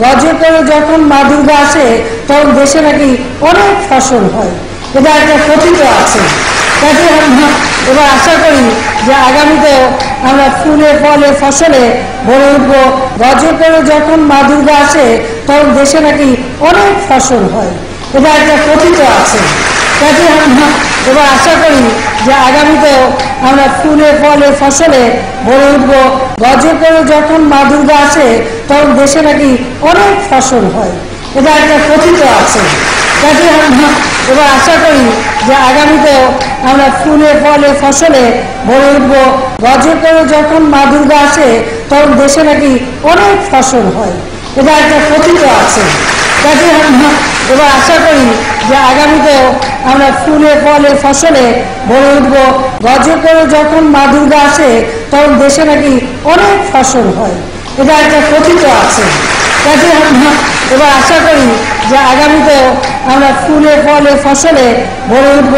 করে যখন মা দুর্গা আসে, তখন দেশে নাকি অনেক ফসল হয়। এটা একটা কথিত আছে। কাজে আমরা এবার আশা করি যে আগামীতেও আমরা ফুলে, ফলে, ফসলে ভরে উঠব। করে যখন মা দুর্গা আসে, তখন দেশে নাকি অনেক ফসল হয়। এটা একটা কথিত আছে। কাজে আমরা এবার আশা করি যে আগামীতেও আমরা ফুলে, ফলে, ফসলে ভরে উঠব। বজ্র করে যখন মা আসে, তখন দেশে নাকি অনেক ফসল হয়। এটা একটা কথিত আছে। কাজে আমরা এবার আশা করি যে আগামীতেও আমরা ফুলে, ফলে, ফসলে ভরে উঠব। বজ্র করে যখন মা দুর্গা আসে, তখন দেশে নাকি অনেক ফসল হয়। এটা একটা কথিত আছে। কাজে আমরা এবার আশা করি যে আগামীতেও আমরা ফুলে ফলে ফসলে ভরে উঠব। বজ্র করে যখন মা দুর্গা আসে, তখন দেশে নাকি অনেক ফসল হয়। এটা একটা কথিত আছে। কাজে এবার আশা করি যে আগামীতেও আমরা ফুলে ফলে ফসলে ভরে উঠব।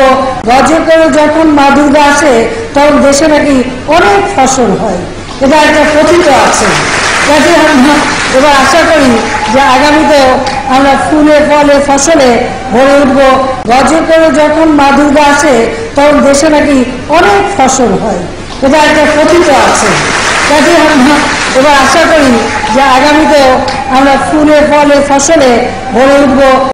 বজ্র করে যখন মা দুর্গা আসে, তখন দেশে নাকি অনেক ফসল হয়। এটা একটা কথিত আছে। কাজে এবার আশা করি যে আগামীতেও আমরা ফুলে ফলে ফসলে ভরে উঠব। গজে করে যখন মা দুর্গা আসে, তখন দেশে নাকি অনেক ফসল হয়। এটা একটা কথিত আছে। কাজে আমরা এবার আশা করি যে আগামীতেও আমরা ফুলে ফলে ফসলে ভরে উঠব।